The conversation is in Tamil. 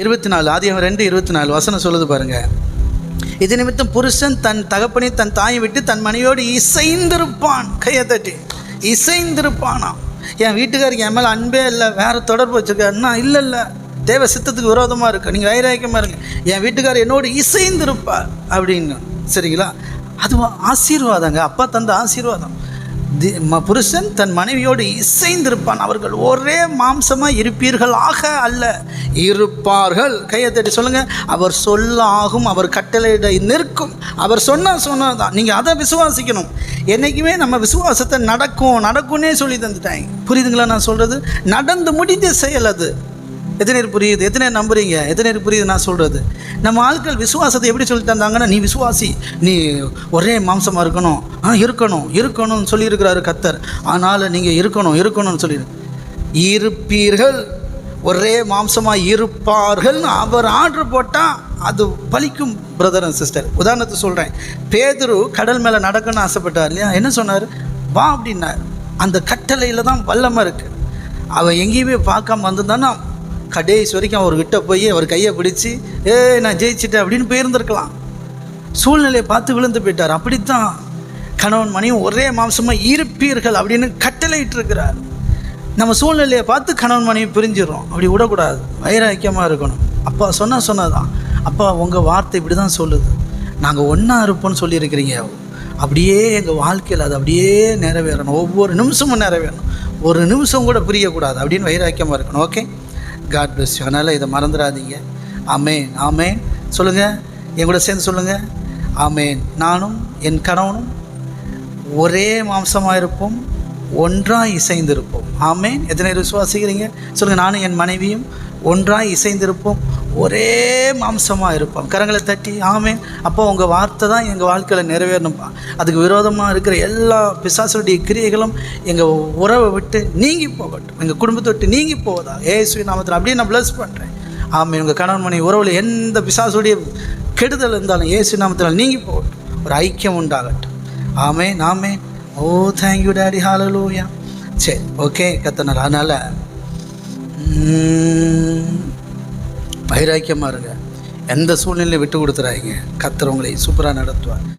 இருபத்தி நாலு ஆதியம் ரெண்டு இருபத்தி நாலு வசனம் சொல்லுது பாருங்க. இது நிமித்தம் புருஷன் தன் தகப்பனை தன் தாயை விட்டு தன் மனைவியோடு இசைந்திருப்பான். கையை தட்டி இசைந்திருப்பானா என் வீட்டுக்காருக்கு என் மேலே அன்பே இல்லை வேற தொடர்பு வச்சுருக்காருன்னா இல்லை இல்லை. தேவ சித்தத்துக்கு விரோதமாக இருக்கு. நீங்கள் வைராக்கியமாக இருங்க. என் வீட்டுக்காரர் என்னோடு இசைந்திருப்பார். அப்படின்னு. சரிங்களா? அது ஆசீர்வாதங்க. அப்பா தந்த ஆசீர்வாதம். தி- ம- புருஷன் தன் மனைவியோடு இசைந்திருப்பான். அவர்கள் ஒரே மாம்சமாக இருப்பீர்களாக அல்ல. இருப்பார்கள். கையை தட்டி சொல்லுங்க. அவர் சொல்ல ஆகும் அவர் கட்டளையிட நிற்கும். அவர் சொன்னால் சொன்னதான். நீங்கள் அதை விசுவாசிக்கணும். என்றைக்குமே நம்ம விசுவாசத்தை நடக்கும். நடக்கும்னே சொல்லி தந்துட்டாங்க. புரியுதுங்களா நான் சொல்கிறது நடந்து முடிந்த செயல் அது. எத்தனை பேர் புரியுது? எத்தனை பேர் நம்புறீங்க? எத்தனை பேர் புரியுது நான் சொல்கிறது நம்ம ஆட்கள் விசுவாசத்தை எப்படி சொல்லி தந்தாங்கன்னா நீ விசுவாசி நீ ஒரே மாம்சமாக இருக்கணும். ஆ இருக்கணும். இருக்கணும்னு சொல்லியிருக்கிறாரு கத்தர். ஆனால் நீங்கள் இருக்கணும் இருக்கணும்னு சொல்லி இருப்பீர்கள். ஒரே மாம்சமாக இருப்பார்கள்னு அவர் ஆர்டர் போட்டால் அது பலிக்கும் பிரதர் அண்ட் சிஸ்டர் உதாரணத்துக்கு சொல்கிறேன் பேதுரு கடல் மேலே நடக்கணும்னு ஆசைப்பட்டார் இல்லையா? என்ன சொன்னார்? வா அப்படின்னார். அந்த கட்டளையில் தான் வல்லமாக இருக்குது அவள் எங்கேயுமே பார்க்காம வந்திருந்தானா கடைசி வரைக்கும் அவர்கிட்ட போய் அவர் கையை பிடிச்சி ஏ நான் ஜெயிச்சிட்டேன் அப்படின்னு போயிருந்திருக்கலாம். சூழ்நிலையை பார்த்து விழுந்து போயிட்டார். அப்படித்தான் கணவன் மனைவி ஒரே மாம்சமாக இருப்பீர்கள் அப்படின்னு கட்டளையிட்டு இருக்கிறார் நம்ம சூழ்நிலையை பார்த்து கணவன் மனைவி பிரிஞ்சிடும் அப்படி விடக்கூடாது. வைராக்கியமாக இருக்கணும். அப்பா சொன்னால் சொன்னதான். அப்பா உங்கள் வார்த்தை இப்படி தான் சொல்லுது. நாங்கள் ஒன்றா இருப்போம்னு சொல்லியிருக்கிறீங்க. அப்படியே எங்கள் வாழ்க்கையில் அது அப்படியே நிறைவேறணும். ஒவ்வொரு நிமிஷமும் நிறைவேறணும். ஒரு நிமிஷம் கூட புரியக்கூடாது அப்படின்னு வைராக்கியமாக இருக்கணும். ஓகே? காட் பிளஸ் யூ அதனால் இதை மறந்துடாதீங்க. ஆமேன் ஆமேன் சொல்லுங்கள் என் கூட சேர்ந்து சொல்லுங்கள் ஆமேன் நானும் என் கணவனும் ஒரே மாம்சமாக இருப்போம். ஒன்றாக இசைந்திருப்போம். ஆமேன் எத்தனை விசுவாசிக்கிறீங்க? சொல்லுங்கள் நானும் என் மனைவியும் ஒன்றாய் இசைந்திருப்போம். ஒரே மாம்சமாக இருப்போம் கரங்களை தட்டி ஆமே அப்போ உங்கள் வார்த்தை தான் எங்கள் வாழ்க்கையில் நிறைவேறணும்ப்பா அதுக்கு விரோதமாக இருக்கிற எல்லா பிசாசுடைய கிரியைகளும் எங்கள் உறவை விட்டு நீங்கி போகட்டும். எங்கள் குடும்பத்தை விட்டு நீங்கி போவதா? ஏசுவி நாமத்தில் அப்படியே நான் ப்ளஸ் பண்ணுறேன் ஆமாம் உங்கள் கணவன் மனைவி உறவில் எந்த பிசாசுடைய கெடுதல் இருந்தாலும் ஏசு நாமத்தில் நீங்கி போகட்டும். ஒரு ஐக்கியம் உண்டாகட்டும். ஆமே நாமே ஓ தேங்க்யூ டேடி ஹாலலூயா சரி ஓகே கத்தனர். அதனால் வைராக்கியமாக இருங்க. எந்த சூழ்நிலையும் விட்டு கொடுத்துறாங்க கத்துறவங்களை சூப்பராக நடத்துவார்.